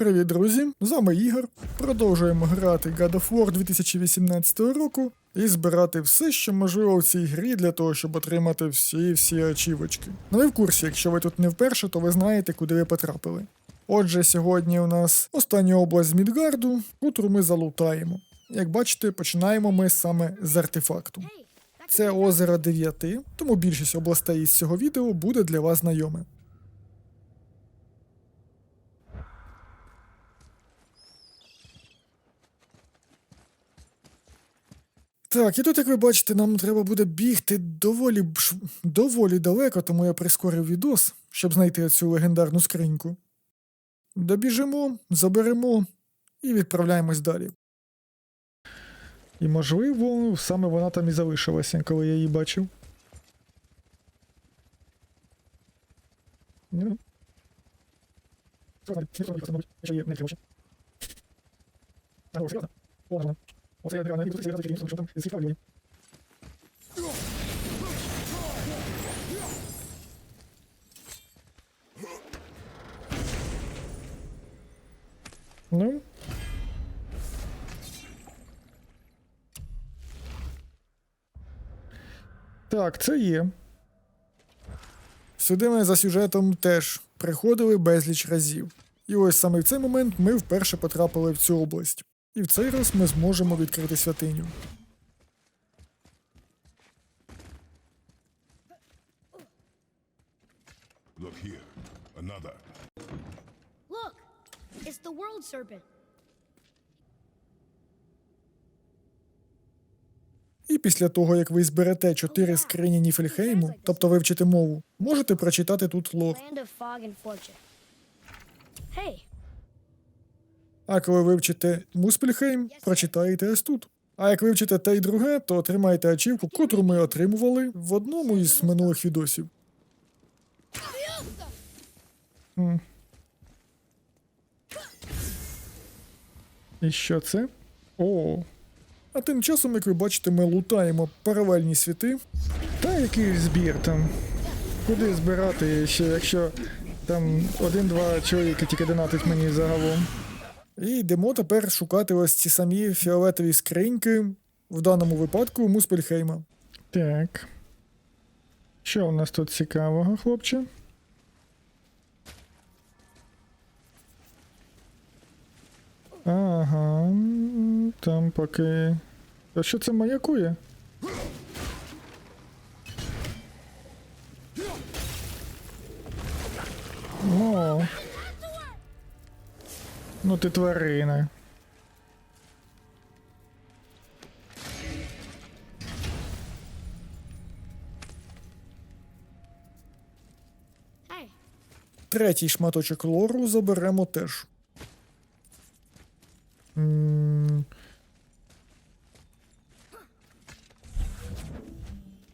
Привіт, друзі! З вами Ігор. Продовжуємо грати God of War 2018 року і збирати все, що можливо в цій грі для того, щоб отримати всі всі ачівочки. Ну ви в курсі, якщо ви тут не вперше, то ви знаєте, куди ви потрапили. Отже, сьогодні у нас остання область з Мідгарду, котру ми залутаємо. Як бачите, починаємо ми саме з артефакту. Це озеро 9, тому більшість областей із цього відео буде для вас знайоме. Так, і тут, як ви бачите, нам треба буде бігти доволі доволі далеко, тому я прискорив відос, щоб знайти цю легендарну скриньку. Добіжимо, заберемо і відправляємось далі. І, можливо, саме вона там і залишилася, коли я її бачив. Ну. Оце я реально не буду що там зацікавлює. Ну. Так, це є. Сюди ми за сюжетом теж приходили безліч разів. І ось саме в цей момент ми вперше потрапили в цю область. І в цей раз ми зможемо відкрити святиню. Look here, another. Look! It's the world serpent. І після того, як ви зберете чотири скрині Ніфельхейму, тобто вивчите мову, можете прочитати тут лор. Land of fog and fortune. Hey, А коли вивчите Муспельхейм, прочитаєте ось тут. А як вивчите те й друге, то отримаєте ачівку, котру ми отримували в одному із минулих відосів. І що це? О. А тим часом, як ви бачите, ми лутаємо паралельні світи. Та який збір там. Куди збирати, ще якщо там один-два чоловіки тільки донатить мені загалом. І йдемо тепер шукати ось ці самі фіолетові скриньки, в даному випадку Муспельхейма. Так. Що у нас тут цікавого, хлопче? Ага. Там поки. А що це маякує? О. Ну ти тварина. Третій шматочок лору заберемо теж. М.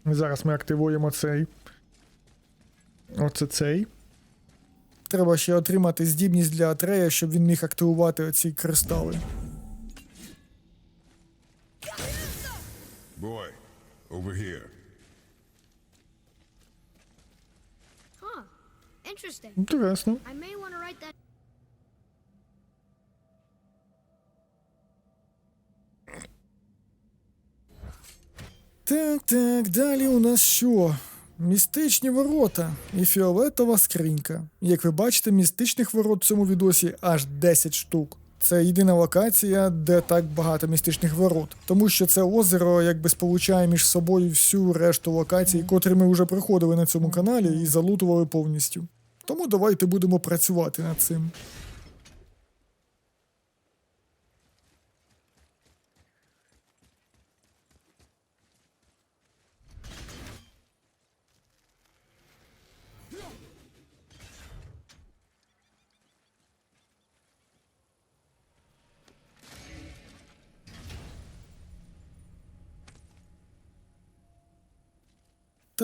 Зараз ми активуємо цей. Оце цей. Треба ще отримати здібність для Атрея, щоб він міг активувати оці кристали. Boy, over here. huh? Interesting. Інтересно. I may want to write that. Так, так, далі у нас що? Містичні ворота і фіолетова скринька. Як ви бачите, містичних ворот в цьому відосі аж 10 штук. Це єдина локація, де так багато містичних ворот, тому що це озеро якби сполучає між собою всю решту локацій, котрі ми вже проходили на цьому каналі і залутували повністю. Тому давайте будемо працювати над цим.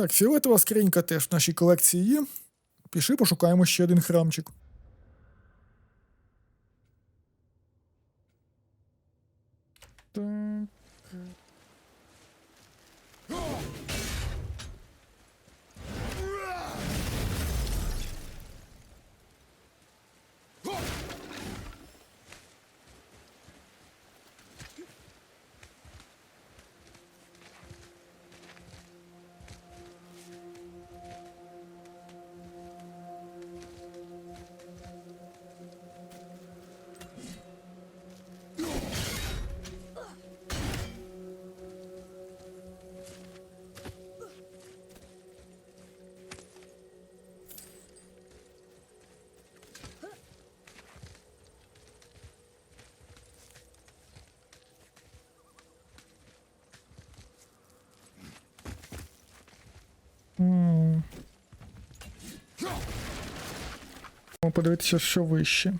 Так, фіолетова скринька теж в нашій колекції є. Пішли пошукаємо ще один храмчик. Подивитися, що вище.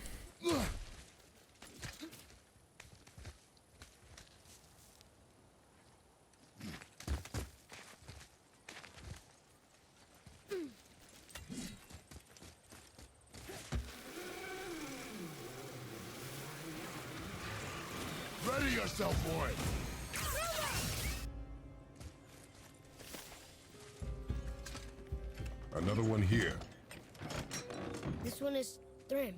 Another one here. This one is Thrym.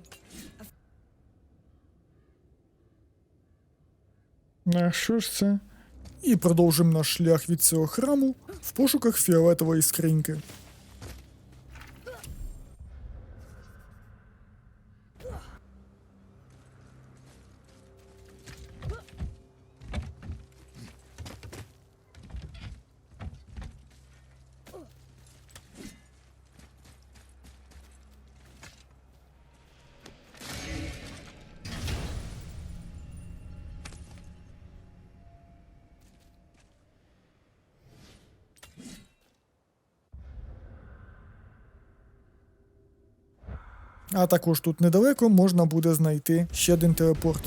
А що ж це? І продовжимо наш шлях від цього храму в пошуках фіолетової скриньки. А також тут недалеко можна буде знайти ще один телепорт.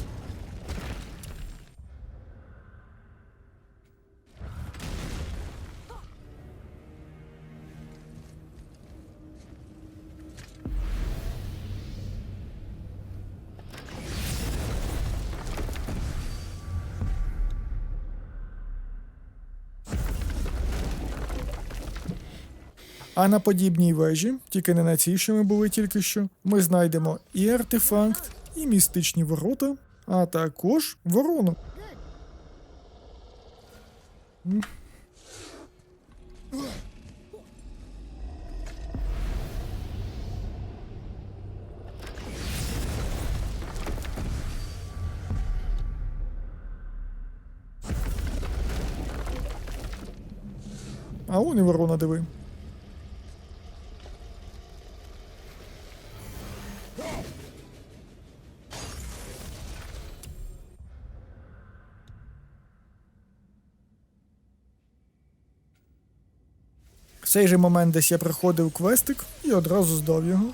А на подібній вежі, тільки не на цій, що ми були тільки що, ми знайдемо і артефакт, і містичні ворота, а також ворону. А он і ворона диви. В цей же момент десь я приходив квестик і одразу здав його.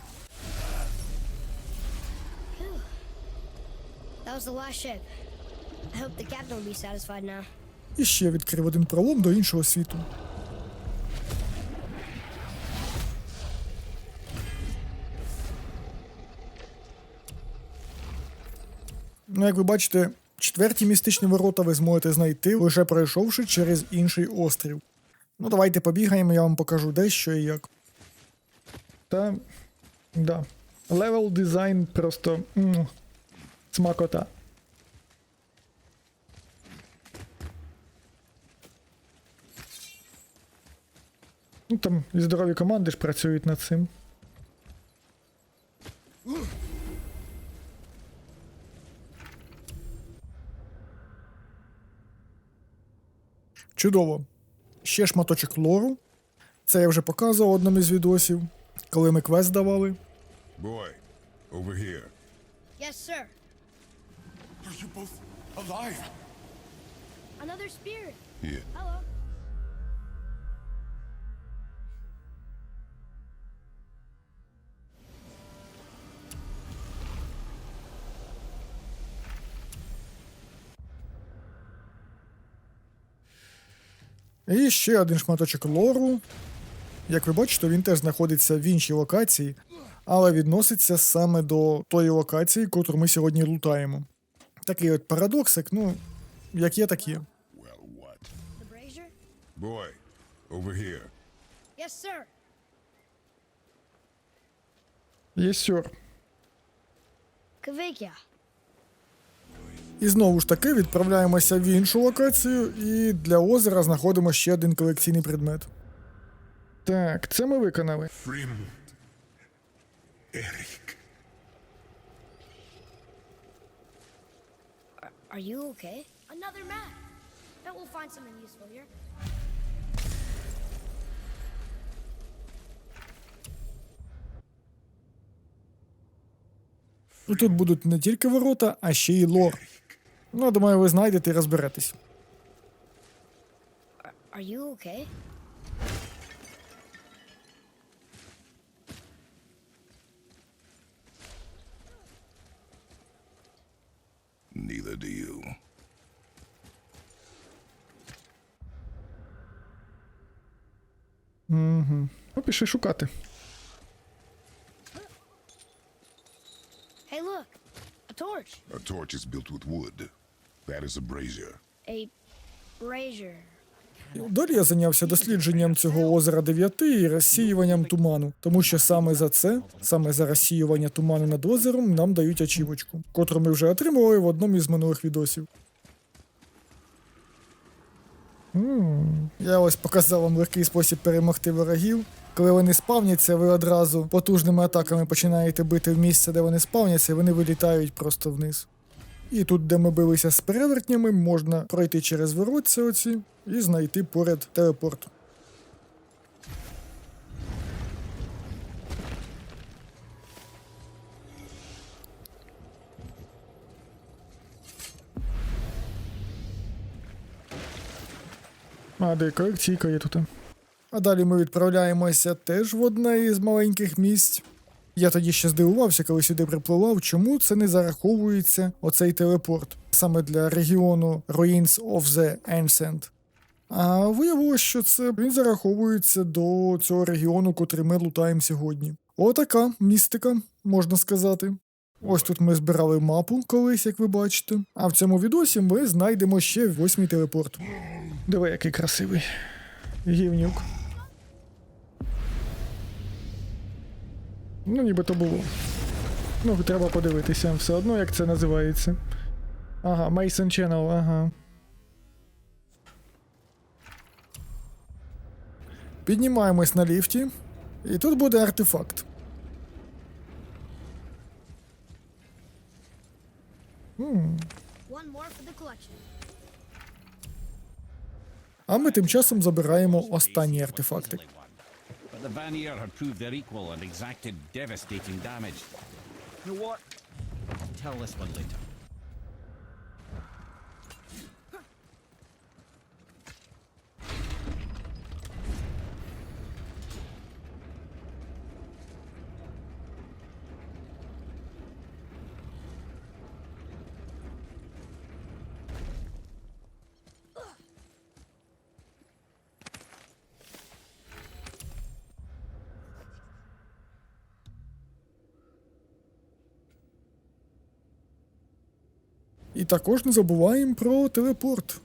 І ще відкрив один пролом до іншого світу. Ну, як ви бачите, четверті містичні ворота ви зможете знайти, лише пройшовши через інший острів. Ну, давайте побігаємо, я вам покажу дещо і як. Та. Да. Левел дизайн просто. м, Смакота. Ну там і здорові команди ж працюють над цим. Чудово. Ще шматочок лору. Це я вже показував в одному із відосів, коли ми квест давали. Boy, over here. Yes, sir. Are you both alive? Another spirit. Yeah. Hello. І ще один шматочок лору. Як ви бачите, він теж знаходиться в іншій локації, але відноситься саме до тої локації, котру ми сьогодні лутаємо. Такий от парадоксик, ну, як є, так є. Well, what? The? Boy, over here. Yes, sir. Є сьор. Kavekya. І знову ж таки відправляємося в іншу локацію, і для озера знаходимо ще один колекційний предмет. Так, це ми виконали. Frimd. Eric. Are, are you okay? Another map. Bet we'll find something useful here. І тут будуть не тільки ворота, а ще й лор. Ну, думаю, ви знайдете і розберетесь. Are you okay? Neither do you. Угу. Ну, пішли шукати. Hey, look, a torch. A torch is built with wood. That is a brazier. A brazier. Далі я зайнявся дослідженням цього озера дев'яти і розсіюванням туману, тому що саме за це, саме за розсіювання туману над озером, нам дають ачівочку, котру ми вже отримували в одному із минулих відосів. Я ось показав вам легкий спосіб перемогти ворогів. Коли вони спавняться, ви одразу потужними атаками починаєте бити в місце, де вони спавняться, і вони вилітають просто вниз. І тут, де ми билися з перевертнями, можна пройти через воротця оці і знайти поряд телепорт. А, де колекційка є тут. А далі ми відправляємося теж в одне із маленьких місць. Я тоді ще здивувався, коли сюди припливав, чому це не зараховується оцей телепорт саме для регіону Ruins of the Ancient. А виявилось, що це він зараховується до цього регіону, котрий ми лутаємо сьогодні. Отака містика, можна сказати. Ось тут ми збирали мапу колись, як ви бачите. А в цьому відосі ми знайдемо ще восьмий телепорт. Диви, який красивий. Гівнюк. Ну, ніби то було. Ну, треба подивитися все одно, як це називається. Ага, Mason Channel, ага. Піднімаємось на ліфті, і тут буде артефакт. Collection. А ми тим часом забираємо останній артефактик. The Vanir had proved their equal and exacted devastating damage. You know what? Tell this one later. І також не забуваємо про телепорт.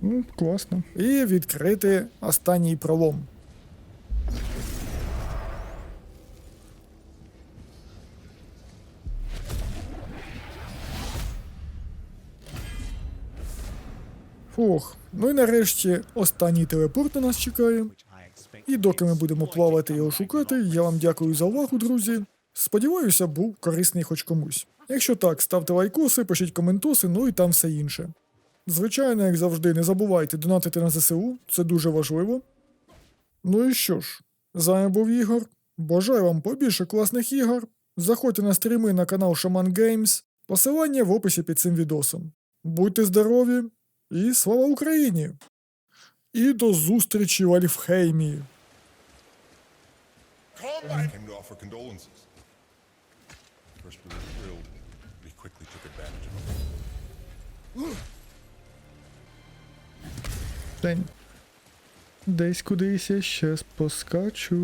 Ну, класно. І відкрити останній пролом. Фух, ну і нарешті останній телепорт на нас чекає. І доки ми будемо плавати його шукати, я вам дякую за увагу, друзі. Сподіваюся, був корисний хоч комусь. Якщо так, ставте лайкоси, пишіть коментоси, ну і там все інше. Звичайно, як завжди, не забувайте донатити на ЗСУ, це дуже важливо. Ну і що ж, з вами був Ігор. Бажаю вам побільше класних ігор. Заходьте на стріми на канал Shaman Games. Посилання в описі під цим відосом. Будьте здорові і слава Україні! І до зустрічі в Альфхеймі! I came to offer condolences. First we were thrilled, but he quickly took advantage of it. День. Десь кудись я щас поскачу.